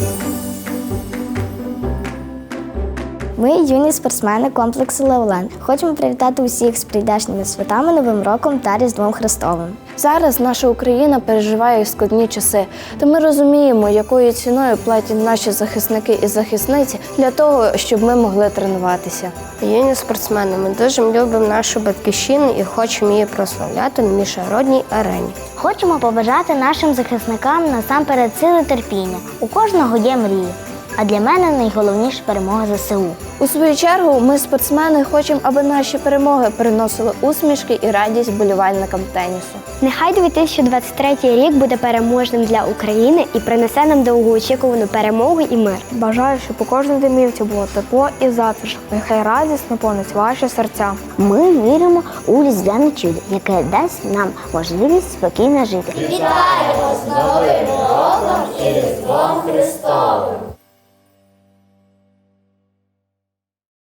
Thank you. Ми юні спортсмени комплексу Леолен. Хочемо привітати усіх з прийдешніми святами, Новим роком та Різдвом Христовим. Зараз наша Україна переживає складні часи, та ми розуміємо, якою ціною платять наші захисники і захисниці для того, щоб ми могли тренуватися. Юні спортсмени, ми дуже любимо нашу батьківщину і хочемо її прославляти на міжнародній арені. Хочемо побажати нашим захисникам насамперед сили терпіння. У кожного є мрії. А для мене найголовніша перемога ЗСУ. У свою чергу, ми, спортсмени, хочемо, аби наші перемоги приносили усмішки і радість болівальникам тенісу. Нехай 2023 рік буде переможним для України і принесе нам довгоочікувану перемогу і мир. Бажаю, щоб у кожній домівці було тепло і затишок. Нехай радість наповнить ваші серця. Ми віримо у різдвяне чудо, яке дасть нам можливість спокійно жити. Вітаємо з Новим роком!